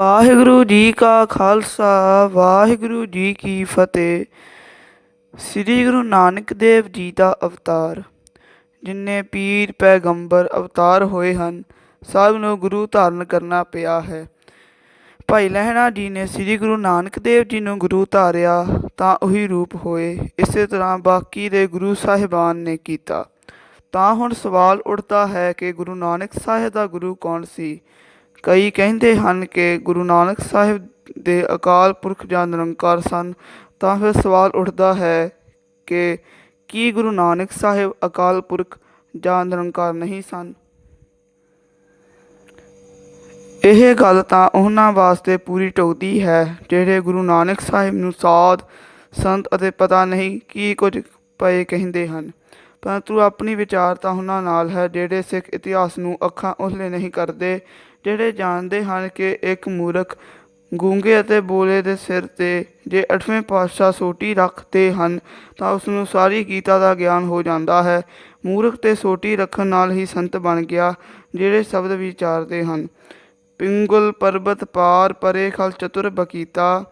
ਵਾਹਿਗੁਰੂ ਜੀ ਕਾ ਖਾਲਸਾ, ਵਾਹਿਗੁਰੂ ਜੀ ਕੀ ਫਤਿਹ। ਸ੍ਰੀ ਗੁਰੂ ਨਾਨਕ ਦੇਵ ਜੀ ਦਾ ਅਵਤਾਰ ਜਿਨਨੇ ਪੀਰ ਪੈਗੰਬਰ ਅਵਤਾਰ ਹੋਏ ਹਨ, ਸਭ ਨੂੰ ਗੁਰੂ ਧਾਰਨ ਕਰਨਾ ਪਿਆ ਹੈ। ਭਾਈ ਲਹਿਣਾ ਜੀ ਨੇ ਸ੍ਰੀ ਗੁਰੂ ਨਾਨਕ ਦੇਵ ਜੀ ਨੂੰ ਗੁਰੂ ਧਾਰਿਆ, ਤਾਂ ਉਹੀ ਰੂਪ ਹੋਏ। ਇਸੇ ਤਰ੍ਹਾਂ ਬਾਕੀ ਦੇ ਗੁਰੂ ਸਾਹਿਬਾਨ ਨੇ ਕੀਤਾ। ਤਾਂ ਹੁਣ ਸਵਾਲ ਉੱਠਦਾ ਹੈ ਕਿ ਗੁਰੂ ਨਾਨਕ ਸਾਹਿਬ ਦਾ ਗੁਰੂ ਕੌਣ ਸੀ? ਕਈ ਕਹਿੰਦੇ ਹਨ ਕਿ ਗੁਰੂ ਨਾਨਕ ਸਾਹਿਬ ਦੇ ਅਕਾਲ ਪੁਰਖ ਜਾਂ ਨਿਰੰਕਾਰ ਸਨ, ਤਾਂ ਫਿਰ ਸਵਾਲ ਉੱਠਦਾ ਹੈ ਕਿ ਕੀ ਗੁਰੂ ਨਾਨਕ ਸਾਹਿਬ ਅਕਾਲ ਪੁਰਖ ਜਾਂ ਨਿਰੰਕਾਰ ਨਹੀਂ ਸਨ? ਇਹ ਗੱਲ ਤਾਂ ਉਹਨਾਂ ਵਾਸਤੇ ਪੂਰੀ ਟੋਕਦੀ ਹੈ, ਜਿਹੜੇ ਗੁਰੂ ਨਾਨਕ ਸਾਹਿਬ ਨੂੰ ਸਾਧ, ਸੰਤ ਅਤੇ ਪਤਾ ਨਹੀਂ ਕੀ ਕੁਝ ਪਏ ਕਹਿੰਦੇ ਹਨ। ਪਰੰਤੂ ਆਪਣੀ ਵਿਚਾਰਤਾ ਉਹਨਾਂ ਨਾਲ ਹੈ, ਜਿਹੜੇ ਸਿੱਖ ਇਤਿਹਾਸ ਨੂੰ ਅੱਖਾਂ ਉਹਲੇ ਨਹੀਂ ਕਰਦੇ ਜਿਹੜੇ ਜਾਣਦੇ ਹਨ ਕਿ ਇੱਕ ਮੂਰਖ ਗੂੰਗੇ ਅਤੇ ਬੋਲੇ ਦੇ ਸਿਰ ਤੇ ਜੇ ਅੱਠਵੇਂ ਪਾਤਸ਼ਾਹ ਸੋਟੀ ਰੱਖਦੇ ਹਨ, ਤਾਂ ਉਸ ਨੂੰ ਸਾਰੀ ਗੀਤਾ ਦਾ ਗਿਆਨ ਹੋ ਜਾਂਦਾ ਹੈ। ਮੂਰਖ ਤੇ ਸੋਟੀ ਰੱਖਣ ਨਾਲ ਹੀ ਸੰਤ ਬਣ ਗਿਆ, ਜਿਹੜੇ ਸ਼ਬਦ ਵਿਚਾਰਦੇ ਹਨ। ਪਿੰਗਲ ਪਰਬਤ ਪਾਰ ਪਰੇ ਖਲ ਚਤੁਰ ਬਕੀਤਾ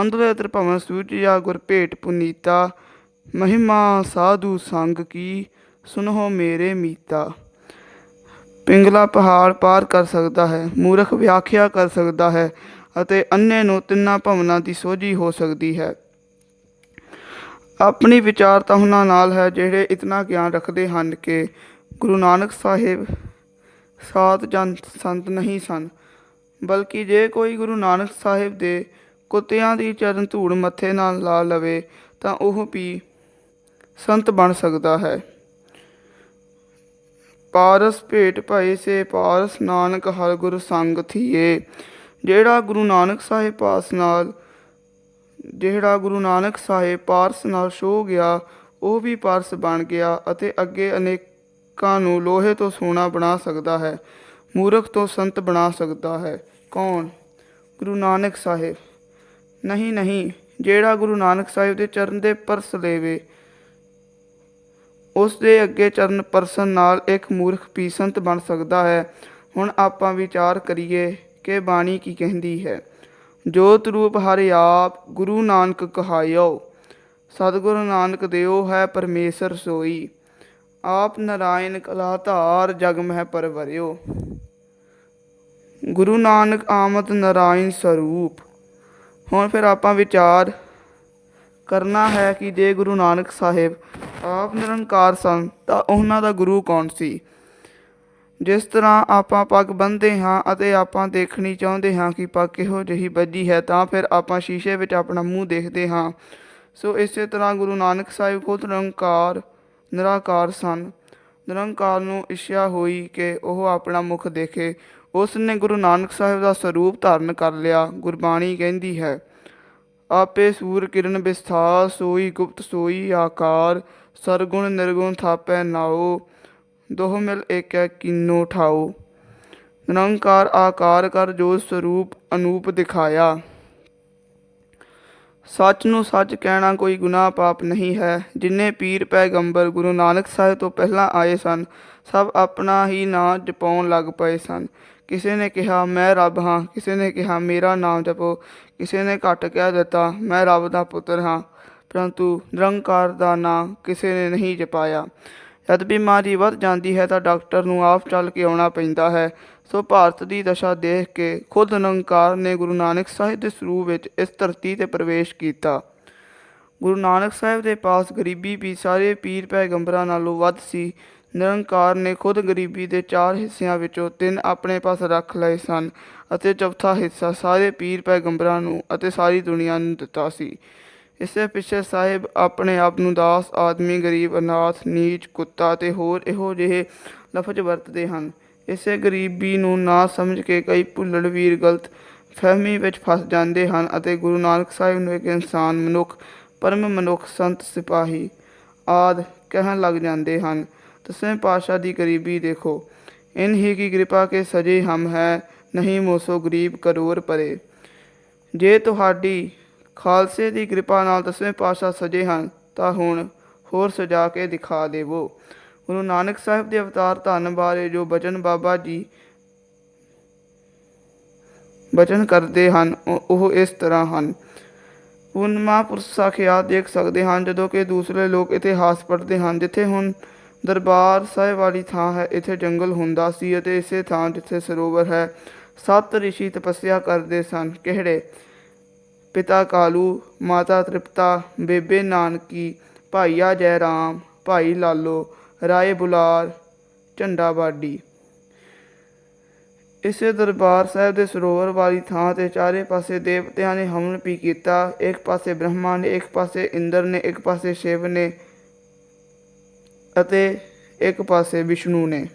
ਅੰਧਲੇ ਅਤਰ ਭਵਨ ਸੂਝਿਆ ਗੁਰ ਭੇਟ ਪੁਨੀਤਾ, ਮਹਿਮਾ ਸਾਧੂ ਸੰਗ ਕੀ ਸੁਨੋ ਮੇਰੇ ਮੀਤਾ। ਪਿੰਗਲਾ ਪਹਾੜ ਪਾਰ ਕਰ ਸਕਦਾ ਹੈ, ਮੂਰਖ ਵਿਆਖਿਆ ਕਰ ਸਕਦਾ ਹੈ ਅਤੇ ਅੰਨੇ ਨੂੰ ਤਿੰਨਾਂ ਭਵਨਾਂ ਦੀ ਸੋਝੀ ਹੋ ਸਕਦੀ ਹੈ। ਆਪਣੀ ਵਿਚਾਰਤਾ ਉਹਨਾਂ ਨਾਲ ਹੈ ਜਿਹੜੇ ਇਤਨਾ ਗਿਆਨ ਰੱਖਦੇ ਹਨ ਕਿ ਗੁਰੂ ਨਾਨਕ ਸਾਹਿਬ ਸਾਤ ਜਨ ਸੰਤ ਨਹੀਂ ਸਨ, ਬਲਕਿ ਜੇ ਕੋਈ ਗੁਰੂ ਨਾਨਕ ਸਾਹਿਬ ਦੇ ਕੁੱਤਿਆਂ ਦੀ ਚਰਨ ਧੂੜ ਮੱਥੇ ਨਾਲ ਲਾ ਲਵੇ ਤਾਂ ਉਹ ਵੀ ਸੰਤ ਬਣ ਸਕਦਾ ਹੈ। ਪਾਰਸ ਭੇਟ ਭਏ ਸੇ ਪਾਰਸ ਨਾਨਕ ਹਰ ਗੁਰ ਸੰਗ ਥੀਏ। ਜਿਹੜਾ ਗੁਰੂ ਨਾਨਕ ਸਾਹਿਬ ਪਾਸ ਨਾਲ ਜਿਹੜਾ ਗੁਰੂ ਨਾਨਕ ਸਾਹਿਬ ਪਾਰਸ ਨਾਲ ਛੋ ਗਿਆ, ਉਹ ਵੀ ਪਾਰਸ ਬਣ ਗਿਆ ਅਤੇ ਅੱਗੇ ਅਨੇਕਾਂ ਨੂੰ ਲੋਹੇ ਤੋਂ ਸੋਨਾ ਬਣਾ ਸਕਦਾ ਹੈ, ਮੂਰਖ ਤੋਂ ਸੰਤ ਬਣਾ ਸਕਦਾ ਹੈ। ਕੌਣ? ਗੁਰੂ ਨਾਨਕ ਸਾਹਿਬ। ਨਹੀਂ ਨਹੀਂ, ਜਿਹੜਾ ਗੁਰੂ ਨਾਨਕ ਸਾਹਿਬ ਦੇ ਚਰਨ ਦੇ ਪਰਸ ਲੇਵੇ ਉਸ ਦੇ ਅੱਗੇ ਚਰਨ ਪਰਸਨ ਨਾਲ ਇੱਕ ਮੂਰਖ ਪੀਸੰਤ ਬਣ ਸਕਦਾ ਹੈ। ਹੁਣ ਆਪਾਂ ਵਿਚਾਰ ਕਰੀਏ ਕਿ ਬਾਣੀ ਕੀ ਕਹਿੰਦੀ ਹੈ। ਜੋਤ ਰੂਪ ਹਰਿ ਆਪ ਗੁਰੂ ਨਾਨਕ ਕਹਾਇਓ, ਸਤਿਗੁਰੂ ਨਾਨਕ ਦੇਵ ਹੈ ਪਰਮੇਸ਼ਰ ਸੋਈ। ਆਪ ਨਰਾਇਣ ਕਲਾ ਧਾਰ ਜਗ ਮਹਿ ਪਰਵਰਿਓ। ਗੁਰੂ ਨਾਨਕ ਆਮਦ ਨਰਾਇਣ ਸਰੂਪ। ਹੁਣ ਫਿਰ ਆਪਾਂ ਵਿਚਾਰ ਕਰਨਾ ਹੈ ਕਿ ਜੇ ਗੁਰੂ ਨਾਨਕ ਸਾਹਿਬ ਆਪ ਨਿਰੰਕਾਰ ਸਨ, ਤਾਂ ਉਹਨਾਂ ਦਾ ਗੁਰੂ ਕੌਣ ਸੀ? ਜਿਸ ਤਰ੍ਹਾਂ ਆਪਾਂ ਪੱਗ ਬੰਨ੍ਹਦੇ ਹਾਂ ਅਤੇ ਆਪਾਂ ਦੇਖਣੀ ਚਾਹੁੰਦੇ ਹਾਂ ਕਿ ਪੱਗ ਕਿਹੋ ਜਿਹੀ ਬੱਜੀ ਹੈ, ਤਾਂ ਫਿਰ ਆਪਾਂ ਸ਼ੀਸ਼ੇ ਵਿੱਚ ਆਪਣਾ ਮੂੰਹ ਦੇਖਦੇ ਹਾਂ। ਸੋ ਇਸੇ ਤਰ੍ਹਾਂ ਗੁਰੂ ਨਾਨਕ ਸਾਹਿਬ ਖੁਦ ਨਿਰੰਕਾਰ, ਨਿਰਾਕਾਰ ਸਨ। ਨਿਰੰਕਾਰ ਨੂੰ ਇੱਛਾ ਹੋਈ ਕਿ ਉਹ ਆਪਣਾ ਮੁਖ ਦੇਖੇ। ਉਸ ਨੇ ਗੁਰੂ ਨਾਨਕ ਸਾਹਿਬ ਦਾ ਸਰੂਪ ਧਾਰਨ ਕਰ ਲਿਆ। ਗੁਰਬਾਣੀ ਕਹਿੰਦੀ ਹੈ ਆਪੇ ਸੂਰ ਕਿਰਨ ਵਿਸਥਾਰ ਸੋਈ ਗੁਪਤ, ਸੋਈ ਆਕਾਰ, ਸਰਗੁਣ ਨਿਰਗੁਣ ਥਾਪੈ ਨਾਉ, ਦੋਹ ਮਿਲ ਏਕੈ ਕੀਨੋ ਠਾਉ। ਨਿਰੰਕਾਰ ਆਕਾਰ ਕਰ ਜੋ ਸਰੂਪ ਅਨੂਪ ਦਿਖਾਇਆ। ਸੱਚ ਨੂੰ ਸੱਚ ਕਹਿਣਾ ਕੋਈ ਗੁਨਾਹ ਪਾਪ ਨਹੀਂ ਹੈ। ਜਿੰਨੇ ਪੀਰ ਪੈਗੰਬਰ ਗੁਰੂ ਨਾਨਕ ਸਾਹਿਬ ਤੋਂ ਪਹਿਲਾਂ ਆਏ ਸਨ, ਸਭ ਆਪਣਾ ਹੀ ਨਾਂ ਜਪਾਉਣ ਲੱਗ ਪਏ ਸਨ। ਕਿਸੇ ਨੇ ਕਿਹਾ, ਮੈਂ ਰੱਬ ਹਾਂ। ਕਿਸੇ ਨੇ ਕਿਹਾ, ਮੇਰਾ ਨਾਮ ਜਪੋ। ਕਿਸੇ ਨੇ ਘੱਟ ਕਹਿ ਦਿੱਤਾ, ਮੈਂ ਰੱਬ ਦਾ ਪੁੱਤਰ ਹਾਂ। ਪਰੰਤੂ ਨਿਰੰਕਾਰ ਦਾ ਨਾਂ ਕਿਸੇ ਨੇ ਨਹੀਂ ਜਪਾਇਆ। ਜਦ ਬਿਮਾਰੀ ਵੱਧ ਜਾਂਦੀ ਹੈ ਤਾਂ ਡਾਕਟਰ ਨੂੰ ਆਪ ਚੱਲ ਕੇ ਆਉਣਾ ਪੈਂਦਾ ਹੈ। ਸੋ ਭਾਰਤ ਦੀ ਦਸ਼ਾ ਦੇਖ ਕੇ ਖੁਦ ਨਿਰੰਕਾਰ ਨੇ ਗੁਰੂ ਨਾਨਕ ਸਾਹਿਬ ਦੇ ਸਰੂਪ ਵਿੱਚ ਇਸ ਧਰਤੀ ਤੇ ਪ੍ਰਵੇਸ਼ ਕੀਤਾ। ਗੁਰੂ ਨਾਨਕ ਸਾਹਿਬ ਦੇ ਪਾਸ ਗਰੀਬੀ ਵੀ ਸਾਰੇ ਪੀਰ ਪੈਗੰਬਰਾਂ ਨਾਲੋਂ ਵੱਧ ਸੀ। ਨਿਰੰਕਾਰ ਨੇ ਖੁਦ ਗਰੀਬੀ ਦੇ ਚਾਰ ਹਿੱਸਿਆਂ ਵਿੱਚੋਂ ਤਿੰਨ ਆਪਣੇ ਪਾਸ ਰੱਖ ਲਏ ਸਨ ਅਤੇ ਚੌਥਾ ਹਿੱਸਾ ਸਾਰੇ ਪੀਰ ਪੈਗੰਬਰਾਂ ਨੂੰ ਅਤੇ ਸਾਰੀ ਦੁਨੀਆ ਨੂੰ ਦਿੱਤਾ ਸੀ। ਇਸੇ ਪਿੱਛੇ ਸਾਹਿਬ ਆਪਣੇ ਆਪ ਨੂੰ ਦਾਸ ਆਦਮੀ, ਗਰੀਬ, ਅਨਾਥ, ਨੀਚ, ਕੁੱਤਾ ਤੇ ਹੋਰ ਇਹੋ ਜਿਹੇ ਲਫ਼ਜ਼ ਵਰਤਦੇ ਹਨ। ਇਸੇ ਗਰੀਬੀ ਨੂੰ ਨਾ ਸਮਝ ਕੇ ਕਈ ਭੁੱਲੜ ਵੀਰ ਗਲਤ ਫਹਿਮੀ ਵਿੱਚ ਫਸ ਜਾਂਦੇ ਹਨ ਅਤੇ ਗੁਰੂ ਨਾਨਕ ਸਾਹਿਬ ਨੂੰ ਇੱਕ ਇਨਸਾਨ, ਮਨੁੱਖ, ਪਰਮ ਮਨੁੱਖ, ਸੰਤ, ਸਿਪਾਹੀ ਆਦ ਕਹਿਣ ਲੱਗ ਜਾਂਦੇ ਹਨ। ਦਸਵੇਂ ਪਾਤਸ਼ਾਹ ਦੀ ਗਰੀਬੀ ਦੇਖੋ। ਇਨ ਹੀ ਕੀ ਕਿਰਪਾ ਕੇ ਸਜੇ ਹਮ ਹੈ, ਨਹੀਂ ਮੋਸੋ ਗਰੀਬ ਕਰੋਰ ਪਰੇ। ਜੇ ਤੁਹਾਡੀ ਖਾਲਸੇ ਦੀ ਕਿਰਪਾ ਨਾਲ ਦਸਵੇਂ ਪਾਤਸ਼ਾਹ ਸਜੇ ਹਨ, ਤਾਂ ਹੁਣ ਹੋਰ ਸਜਾ ਕੇ ਦਿਖਾ ਦੇਵੋ। ਗੁਰੂ ਨਾਨਕ ਸਾਹਿਬ ਦੇ ਅਵਤਾਰ ਧੰਨ ਬਾਰੇ ਜੋ ਬਚਨ ਬਾਬਾ ਜੀ ਬਚਨ ਕਰਦੇ ਹਨ, ਉਹ ਇਸ ਤਰ੍ਹਾਂ ਹਨ। ਪੂਰਨਮਾ ਪੁਰਸ਼ ਸਾਖਿਆਤ ਦੇਖ ਸਕਦੇ ਹਨ ਜਦੋਂ ਕਿ ਦੂਸਰੇ ਲੋਕ ਇਤਿਹਾਸ ਪੜ੍ਹਦੇ ਹਨ। ਜਿੱਥੇ ਹੁਣ ਦਰਬਾਰ ਸਾਹਿਬ ਵਾਲੀ ਥਾਂ ਹੈ, ਇੱਥੇ ਜੰਗਲ ਹੁੰਦਾ ਸੀ ਅਤੇ ਇਸੇ ਥਾਂ ਜਿੱਥੇ ਸਰੋਵਰ ਹੈ, ਸੱਤ ਰਿਸ਼ੀ ਤਪੱਸਿਆ ਕਰਦੇ ਸਨ। ਕਿਹੜੇ? ਪਿਤਾ ਕਾਲੂ, ਮਾਤਾ ਤ੍ਰਿਪਤਾ, ਬੇਬੇ ਨਾਨਕੀ, ਭਾਈਆ ਜੈ ਰਾਮ ਭਾਈ ਲਾਲੋ, ਰਾਏ ਬੁਲਾਰ, ਝੰਡਾ ਬਾਡੀ। ਇਸੇ ਦਰਬਾਰ ਸਾਹਿਬ ਦੇ ਸਰੋਵਰ ਵਾਲੀ ਥਾਂ ਤੇ ਚਾਰੇ ਪਾਸੇ ਦੇਵਤਿਆਂ ਨੇ ਹਮਨ ਵੀ ਕੀਤਾ। ਇੱਕ ਪਾਸੇ ਬ੍ਰਹਮਾ ਨੇ, ਇੱਕ ਪਾਸੇ ਇੰਦਰ ਨੇ, ਇੱਕ ਪਾਸੇ ਸ਼ਿਵ ਨੇ ਅਤੇ ਇੱਕ ਪਾਸੇ ਵਿਸ਼ਨੂੰ ਨੇ।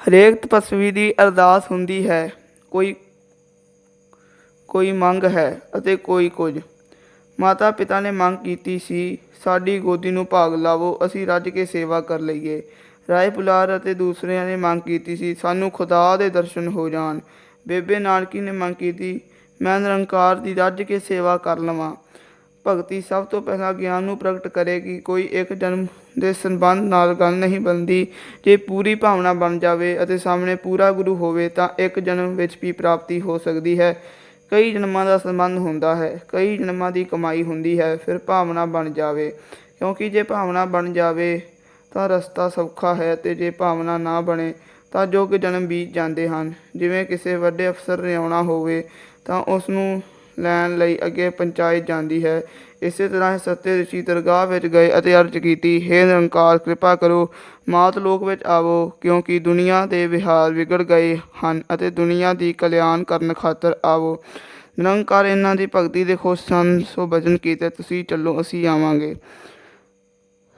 ਹਰੇਕ ਤਪਸਵੀ ਦੀ ਅਰਦਾਸ ਹੁੰਦੀ ਹੈ। ਕੋਈ ਕੋਈ ਮੰਗ ਹੈ ਅਤੇ ਕੋਈ ਕੁਝ। ਮਾਤਾ ਪਿਤਾ ਨੇ ਮੰਗ ਕੀਤੀ ਸੀ, ਸਾਡੀ ਗੋਦੀ ਨੂੰ ਭਾਗ ਲਾਵੋ, ਅਸੀਂ ਰੱਜ ਕੇ ਸੇਵਾ ਕਰ ਲਈਏ। ਰਾਏ ਪੁਲਾਰ ਅਤੇ ਦੂਸਰਿਆਂ ਨੇ ਮੰਗ ਕੀਤੀ ਸੀ, ਸਾਨੂੰ ਖੁਦਾ ਦੇ ਦਰਸ਼ਨ ਹੋ ਜਾਣ। ਬੇਬੇ ਨਾਨਕੀ ਨੇ ਮੰਗ ਕੀਤੀ, ਮੈਂ ਨਿਰੰਕਾਰ ਦੀ ਰੱਜ ਕੇ ਸੇਵਾ ਕਰ ਲਵਾਂ। ਭਗਤੀ ਸਭ ਤੋਂ ਪਹਿਲਾਂ ਗਿਆਨ ਨੂੰ ਪ੍ਰਗਟ ਕਰੇਗੀ ਕੋਈ ਇੱਕ ਜਨਮ ਦੇ ਸੰਬੰਧ ਨਾਲ ਗੱਲ ਨਹੀਂ ਬਣਦੀ। ਜੇ ਪੂਰੀ ਭਾਵਨਾ ਬਣ ਜਾਵੇ ਅਤੇ ਸਾਹਮਣੇ ਪੂਰਾ ਗੁਰੂ ਹੋਵੇ, ਤਾਂ ਇੱਕ ਜਨਮ ਵਿੱਚ ਵੀ ਪ੍ਰਾਪਤੀ ਹੋ ਸਕਦੀ ਹੈ। ਕਈ ਜਨਮਾਂ ਦਾ ਸੰਬੰਧ ਹੁੰਦਾ ਹੈ, ਕਈ ਜਨਮਾਂ ਦੀ ਕਮਾਈ ਹੁੰਦੀ ਹੈ, ਫਿਰ ਭਾਵਨਾ ਬਣ ਜਾਵੇ। ਕਿਉਂਕਿ ਜੇ ਭਾਵਨਾ ਬਣ ਜਾਵੇ ਤਾਂ ਰਸਤਾ ਸੌਖਾ ਹੈ ਤੇ ਜੇ ਭਾਵਨਾ ਨਾ ਬਣੇ ਤਾਂ ਜੋ ਕਿ ਜਨਮ ਬੀਤ ਜਾਂਦੇ ਹਨ। ਜਿਵੇਂ ਕਿਸੇ ਵੱਡੇ ਅਫਸਰ ਨੇ ਆਉਣਾ ਹੋਵੇ ਤਾਂ ਉਸ ਨੂੰ ਲੈਣ ਲਈ ਅੱਗੇ ਪੰਚਾਇਤ ਜਾਂਦੀ ਹੈ। ਇਸੇ ਤਰ੍ਹਾਂ ਸੱਤੇ ਰਿਸ਼ੀ ਦਰਗਾਹ ਵਿੱਚ ਗਏ ਅਤੇ ਅਰਜ਼ ਕੀਤੀ, ਹੈ ਨਿਰੰਕਾਰ, ਕਿਰਪਾ ਕਰੋ, ਮਾਤ ਲੋਕ ਵਿੱਚ ਆਵੋ, ਕਿਉਂਕਿ ਦੁਨੀਆ ਦੇ ਵਿਹਾਰ ਵਿਗੜ ਗਏ ਹਨ ਅਤੇ ਦੁਨੀਆ ਦੀ ਕਲਿਆਣ ਕਰਨ ਖਾਤਰ ਆਵੋ। ਨਿਰੰਕਾਰ, ਇਹਨਾਂ ਦੀ ਭਗਤੀ ਦੇ ਖੁਸ਼ ਸਨ, ਸੋ ਭਜਨ ਕੀਤੇ, ਤੁਸੀਂ ਚੱਲੋ, ਅਸੀਂ ਆਵਾਂਗੇ।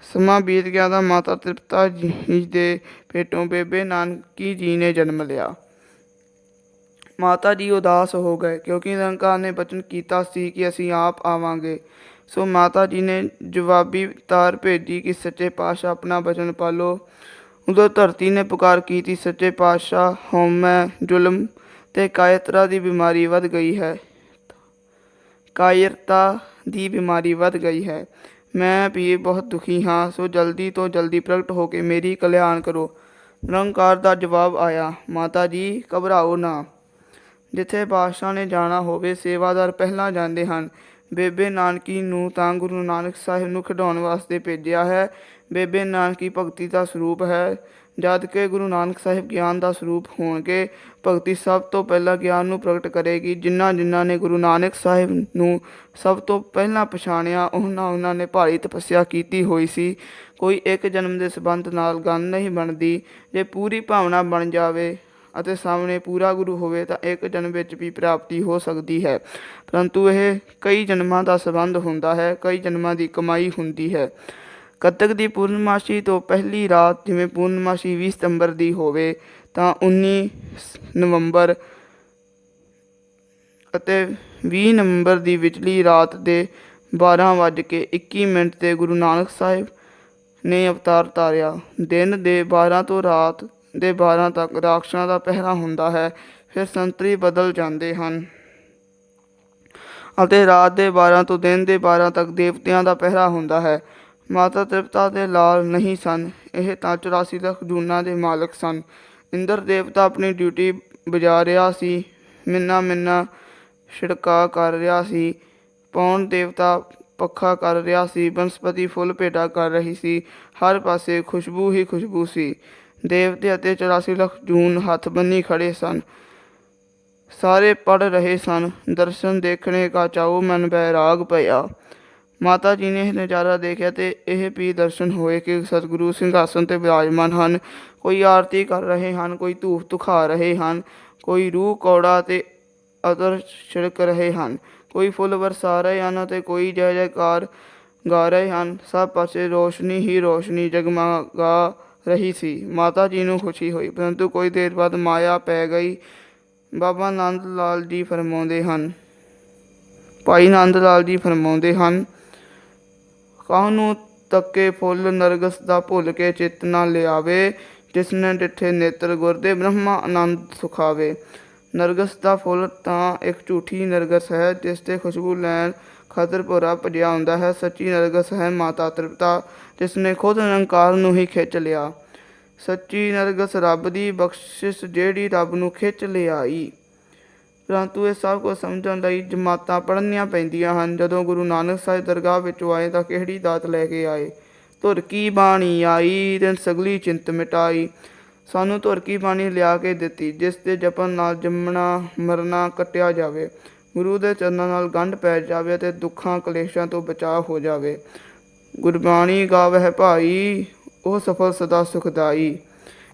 ਸਮਾਂ ਬੀਤ ਗਿਆ ਤਾਂ ਮਾਤਾ ਤ੍ਰਿਪਤਾ ਜੀ ਦੇ ਪੇਟੋਂ ਬੇਬੇ ਨਾਨਕੀ ਜੀ ਨੇ ਜਨਮ ਲਿਆ। ਮਾਤਾ ਜੀ ਉਦਾਸ ਹੋ ਗਏ ਕਿਉਂਕਿ ਨਿਰੰਕਾਰ ਨੇ ਬਚਨ ਕੀਤਾ ਸੀ ਕਿ ਅਸੀਂ ਆਪ ਆਵਾਂਗੇ। ਸੋ ਮਾਤਾ ਜੀ ਨੇ ਜਵਾਬੀ ਤਾਰ ਭੇਜੀ ਕਿ ਸੱਚੇ ਪਾਤਸ਼ਾਹ ਆਪਣਾ ਬਚਨ ਪਾਲੋ। ਉਦੋਂ ਧਰਤੀ ਨੇ ਪੁਕਾਰ ਕੀਤੀ, ਸੱਚੇ ਪਾਤਸ਼ਾਹ ਹਉਮੈ ਜ਼ੁਲਮ ਤੇ ਕਾਇਰਤਾ ਦੀ ਬਿਮਾਰੀ ਵੱਧ ਗਈ ਹੈ। ਕਾਇਰਤਾ ਦੀ ਬਿਮਾਰੀ ਵੱਧ ਗਈ ਹੈ। ਮੈਂ ਵੀ ਬਹੁਤ ਦੁਖੀ ਹਾਂ। ਸੋ ਜਲਦੀ ਤੋਂ ਜਲਦੀ ਪ੍ਰਗਟ ਹੋ ਕੇ ਮੇਰੀ ਕਲਿਆਣ ਕਰੋ। ਨਿਰੰਕਾਰ ਦਾ ਜਵਾਬ ਆਇਆ, ਮਾਤਾ ਜੀ, ਘਬਰਾਓ ਨਾ। ਜਿੱਥੇ ਬਾਦਸ਼ਾਹ ਨੇ ਜਾਣਾ ਹੋਵੇ, ਸੇਵਾਦਾਰ ਪਹਿਲਾਂ ਜਾਂਦੇ ਹਨ। ਬੇਬੇ ਨਾਨਕੀ ਨੂੰ ਤਾਂ ਗੁਰੂ ਨਾਨਕ ਸਾਹਿਬ ਨੂੰ ਖਿਡਾਉਣ ਵਾਸਤੇ ਭੇਜਿਆ ਹੈ। ਬੇਬੇ ਨਾਨਕੀ ਭਗਤੀ ਦਾ ਸਰੂਪ ਹੈ। ਜਦ ਕਿ ਗੁਰੂ ਨਾਨਕ ਸਾਹਿਬ ਗਿਆਨ ਦਾ ਸਰੂਪ ਹੋਣਗੇ, ਭਗਤੀ ਸਭ ਤੋਂ ਪਹਿਲਾਂ ਗਿਆਨ ਨੂੰ ਪ੍ਰਗਟ ਕਰੇਗੀ। ਜਿਨ੍ਹਾਂ ਜਿਨ੍ਹਾਂ ਨੇ ਗੁਰੂ ਨਾਨਕ ਸਾਹਿਬ ਨੂੰ ਸਭ ਤੋਂ ਪਹਿਲਾਂ ਪਛਾਣਿਆ, ਉਹਨਾਂ ਉਹਨਾਂ ਨੇ ਭਾਰੀ ਤਪੱਸਿਆ ਕੀਤੀ ਹੋਈ ਸੀ। ਕੋਈ ਇੱਕ ਜਨਮ ਦੇ ਸੰਬੰਧ ਨਾਲ ਗੱਲ ਨਹੀਂ ਬਣਦੀ। ਜੇ ਪੂਰੀ ਭਾਵਨਾ ਬਣ ਜਾਵੇ ਅਤੇ ਸਾਹਮਣੇ ਪੂਰਾ ਗੁਰੂ ਹੋਵੇ ਤਾਂ ਇੱਕ ਜਨਮ ਵਿੱਚ ਵੀ ਪ੍ਰਾਪਤੀ ਹੋ ਸਕਦੀ ਹੈ। ਪਰੰਤੂ ਇਹ ਕਈ ਜਨਮਾਂ ਦਾ ਸੰਬੰਧ ਹੁੰਦਾ ਹੈ, ਕਈ ਜਨਮਾਂ ਦੀ ਕਮਾਈ ਹੁੰਦੀ ਹੈ। ਕੱਤਕ ਦੀ ਪੂਰਨਮਾਸ਼ੀ ਤੋਂ ਪਹਿਲੀ ਰਾਤ ਜਿਵੇਂ ਪੂਰਨਮਾਸ਼ੀ 20 ਸਤੰਬਰ ਦੀ ਹੋਵੇ ਤਾਂ 19 ਨਵੰਬਰ ਅਤੇ 20 ਨਵੰਬਰ ਦੀ ਵਿਚਲੀ ਰਾਤ ਦੇ 12 ਵੱਜ ਕੇ 21 ਮਿੰਟ ਤੇ ਗੁਰੂ ਨਾਨਕ ਸਾਹਿਬ ਨੇ ਅਵਤਾਰ ਧਾਰਿਆ। ਦਿਨ ਦੇ 12 ਤੋਂ ਰਾਤ ਦੇ 12 ਤੱਕ ਰਾਖਸ਼ਾਂ ਦਾ ਪਹਿਰਾ ਹੁੰਦਾ ਹੈ, ਫਿਰ ਸੰਤਰੀ ਬਦਲ ਜਾਂਦੇ ਹਨ। ਅਤੇ ਰਾਤ ਦੇ 12 ਤੋਂ ਦਿਨ ਦੇ 12 ਤੱਕ ਦੇਵਤਿਆਂ ਦਾ ਪਹਿਰਾ ਹੁੰਦਾ ਹੈ। ਮਾਤਾ ਤ੍ਰਿਪਤਾ ਦੇ ਲਾਲ ਨਹੀਂ ਸਨ, ਇਹ ਤਾਂ 84 ਲੱਖ ਜੂਨਾਂ ਦੇ ਮਾਲਕ ਸਨ। ਇੰਦਰ ਦੇਵਤਾ ਆਪਣੀ ਡਿਊਟੀ ਬਜਾ ਰਿਹਾ ਸੀ, ਮਿੰਨਾ ਮਿੰਨਾ ਛਿੜਕਾ ਕਰ ਰਿਹਾ ਸੀ, ਪੌਣ ਦੇਵਤਾ ਪੱਖਾ ਕਰ ਰਿਹਾ ਸੀ, ਬਨਸਪਤੀ ਫੁੱਲ ਭੇਟਾ ਕਰ ਰਹੀ ਸੀ, ਹਰ ਪਾਸੇ ਖੁਸ਼ਬੂ ਹੀ ਖੁਸ਼ਬੂ ਸੀ। ਦੇਵਤੇ ਅਤੇ 84 ਲੱਖ ਜੂਨ ਹੱਥ ਬੰਨੀ ਖੜੇ ਸਨ। ਸਾਰੇ ਪੜ ਰਹੇ ਸਨ। ਦਰਸ਼ਨ ਦੇਖਣੇ ਕਾ ਚਾਉ ਮਨ ਬੈਰਾਗ ਪਿਆ ਮਾਤਾ ਜੀ ਨੇ ਇਹ ਨਜ਼ਾਰਾ ਦੇਖਿਆ ਤੇ ਇਹ ਵੀ ਦਰਸ਼ਨ ਹੋਏ ਕਿ ਸਤਿਗੁਰੂ ਸਿੰਘਾਸਨ ਤੇ ਵਿਰਾਜਮਾਨ ਹਨ। ਕੋਈ ਆਰਤੀ ਕਰ ਰਹੇ ਹਨ, ਕੋਈ ਧੂਫ ਤੁਖਾ ਰਹੇ ਹਨ, ਕੋਈ ਰੂਹ ਕੌੜਾ ਤੇ ਅਦਰ ਛਿੜਕ ਰਹੇ ਹਨ। ਕੋਈ ਫੁੱਲ ਵਰਸਾ ਰਹੇ ਹਨ ਤੇ ਕੋਈ ਜੈ ਜੈਕਾਰ ਗਾ ਰਹੇ ਹਨ। ਸਭ ਪਾਸੇ ਰੋਸ਼ਨੀ ਹੀ ਰੋਸ਼ਨੀ ਜਗਮਗਾ ਰਹੀ ਸੀ। ਮਾਤਾ ਜੀ ਨੂੰ ਖੁਸ਼ੀ ਹੋਈ, ਪਰੰਤੂ ਕੋਈ ਦੇਰ ਬਾਅਦ ਮਾਇਆ ਪੈ ਗਈ। ਬਾਬਾ ਨੰਦ ਲਾਲ ਜੀ ਫਰਮਾਉਂਦੇ ਹਨ, ਭਾਈ ਨੰਦ ਲਾਲ ਜੀ ਫਰਮਾਉਂਦੇ ਹਨ, ਕਾਹਨੂੰ ਤੱਕੇ ਫੁੱਲ ਨਰਗਸ ਦਾ ਭੁੱਲ ਕੇ ਚਿੱਤ ਨਾ ਲਿਆਵੇ, ਜਿਸਨੇ ਡਿਠੇ ਨੇਤਰ ਗੁਰਦੇ ਬ੍ਰਹਮਾ ਆਨੰਦ ਸੁਖਾਵੇ। ਨਰਗਸ ਦਾ ਫੁੱਲ ਤਾਂ ਇੱਕ ਝੂਠੀ ਨਰਗਸ ਹੈ, ਜਿਸ ਤੇ ਖੁਸ਼ਬੂ ਲੈਣ ਖਾਤਰ ਭੋਰਾ ਭਜਿਆ ਹੁੰਦਾ ਹੈ। ਸੱਚੀ ਨਰਗਸ ਹੈ ਮਾਤਾ ਤ੍ਰਿਪਤਾ ਜਿਸ ਨੇ ਖੁਦ ਨਿਰੰਕਾਰ ਨੂੰ ਹੀ ਖਿੱਚ ਲਿਆ। ਸੱਚੀ ਨਰਗਸ ਰੱਬ ਦੀ ਬਖਸ਼ਿਸ਼ ਜਿਹੜੀ ਰੱਬ ਨੂੰ ਖਿੱਚ ਲਿਆਈ। ਪਰੰਤੂ ਇਹ ਸਭ ਕੁਝ ਸਮਝਣ ਲਈ ਜਮਾਤਾਂ ਪੜ੍ਹਨੀਆਂ ਪੈਂਦੀਆਂ ਹਨ। ਜਦੋਂ ਗੁਰੂ ਨਾਨਕ ਸਾਹਿਬ ਦਰਗਾਹ ਵਿੱਚੋਂ ਆਏ ਤਾਂ ਕਿਹੜੀ ਦਾਤ ਲੈ ਕੇ ਆਏ? ਧੁਰ ਕੀ ਬਾਣੀ ਆਈ ਤੇ ਸਗਲੀ ਚਿੰਤ ਮਿਟਾਈ। ਸਾਨੂੰ ਧੁਰ ਕੀ ਬਾਣੀ ਲਿਆ ਕੇ ਦਿੱਤੀ, ਜਿਸ ਦੇ ਜਪਨ ਨਾਲ ਜੰਮਣਾ, ਮਰਨਾ, ਕੱਟਿਆ ਜਾਵੇ। ਗੁਰੂ ਦੇ ਚਰਨਾਂ ਨਾਲ ਗੰਢ ਪੈ ਜਾਵੇ ਤੇ ਦੁੱਖਾਂ ਕਲੇਸ਼ਾਂ ਤੋਂ ਬਚਾਅ ਹੋ ਜਾਵੇ। ਗੁਰਬਾਣੀ ਗਾਵਹਿ ਭਾਈ, ਉਹ ਸਫਲ ਸਦਾ ਸੁਖਦਾਈ।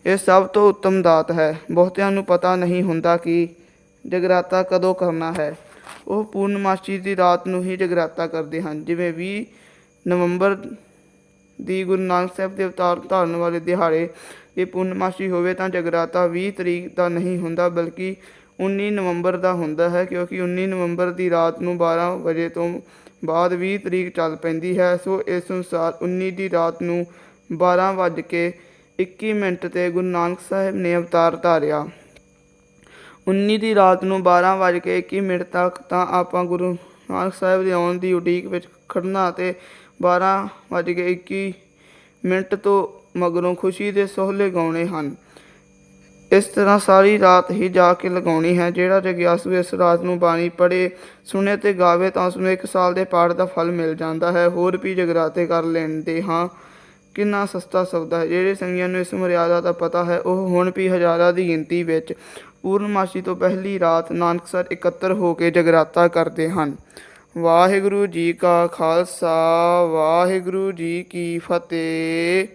ਇਹ ਸਭ ਤੋਂ ਉੱਤਮ ਦਾਤ ਹੈ। ਬਹੁਤਿਆਂ ਨੂੰ ਪਤਾ ਨਹੀਂ ਹੁੰਦਾ ਕਿ ਜਗਰਾਤਾ ਕਦੋਂ ਕਰਨਾ ਹੈ। ਉਹ ਪੂਰਨਮਾਸ਼ੀ ਦੀ ਰਾਤ ਨੂੰ ਹੀ ਜਗਰਾਤਾ ਕਰਦੇ ਹਨ। ਜਿਵੇਂ 20 ਨਵੰਬਰ ਦੀ ਗੁਰੂ ਨਾਨਕ ਸਾਹਿਬ ਦੇ ਅਵਤਾਰ ਧਾਰਨ ਵਾਲੇ ਦਿਹਾੜੇ ਇਹ ਪੂਰਨਮਾਸ਼ੀ ਹੋਵੇ ਤਾਂ ਜਗਰਾਤਾ 20 ਤਰੀਕ ਦਾ ਨਹੀਂ ਹੁੰਦਾ, ਬਲਕਿ 19 ਨਵੰਬਰ ਦਾ ਹੁੰਦਾ ਹੈ ਕਿਉਂਕਿ 19 ਨਵੰਬਰ ਦੀ ਰਾਤ ਨੂੰ 12 ਵਜੇ ਤੋਂ ਬਾਅਦ 20 ਤਰੀਕ ਚੱਲ ਪੈਂਦੀ ਹੈ। ਸੋ ਇਸ ਅਨੁਸਾਰ 19 ਦੀ ਰਾਤ ਨੂੰ 12 ਵੱਜ ਕੇ 21 ਮਿੰਟ ਤੇ ਗੁਰੂ ਨਾਨਕ ਸਾਹਿਬ ਨੇ ਅਵਤਾਰ ਧਾਰਿਆ। 19 ਦੀ ਰਾਤ ਨੂੰ 12 ਵੱਜ ਕੇ 21 ਮਿੰਟ ਤੱਕ ਤਾਂ ਆਪਾਂ ਗੁਰੂ ਨਾਨਕ ਸਾਹਿਬ ਦੇ ਆਉਣ ਦੀ ਉਡੀਕ ਵਿੱਚ ਖੜਨਾ ਤੇ 12 ਵੱਜ ਕੇ 21 ਮਿੰਟ ਤੋਂ ਮਗਰੋਂ ਖੁਸ਼ੀ ਦੇ ਸੋਹਲੇ ਗਾਉਣੇ ਹਨ। ਇਸ ਤਰ੍ਹਾਂ ਸਾਰੀ ਰਾਤ ਹੀ ਜਾ ਕੇ ਲਗਾਉਣੀ ਹੈ। ਜਿਹੜਾ ਜਗਿਆਸੂ ਇਸ ਰਾਤ ਨੂੰ ਬਾਣੀ ਪੜ੍ਹੇ, ਸੁਣੇ ਤੇ ਗਾਵੇ ਤਾਂ ਉਸਨੂੰ ਇੱਕ ਸਾਲ ਦੇ ਪਾਠ ਦਾ ਫਲ ਮਿਲ ਜਾਂਦਾ ਹੈ। ਹੋਰ ਵੀ ਜਗਰਾਤੇ ਕਰ ਲੈਂਦੇ ਹਾਂ। ਕਿੰਨਾ ਸਸਤਾ ਸੌਦਾ ਹੈ। ਜਿਹੜੇ ਸੰਗੀਆਂ ਨੂੰ ਇਸ ਮਰਿਆਦਾ ਦਾ ਪਤਾ ਹੈ, ਉਹ ਹੁਣ ਵੀ ਹਜ਼ਾਰਾਂ ਦੀ ਗਿਣਤੀ ਵਿੱਚ ਪੂਰਨਮਾਸ਼ੀ ਤੋਂ ਪਹਿਲੀ ਰਾਤ ਨਾਨਕਸਰ ਇਕੱਤਰ ਹੋ ਕੇ ਜਗਰਾਤਾ ਕਰਦੇ ਹਨ। ਵਾਹਿਗੁਰੂ ਜੀ ਕਾ ਖਾਲਸਾ, ਵਾਹਿਗੁਰੂ ਜੀ ਕੀ ਫਤਿਹ।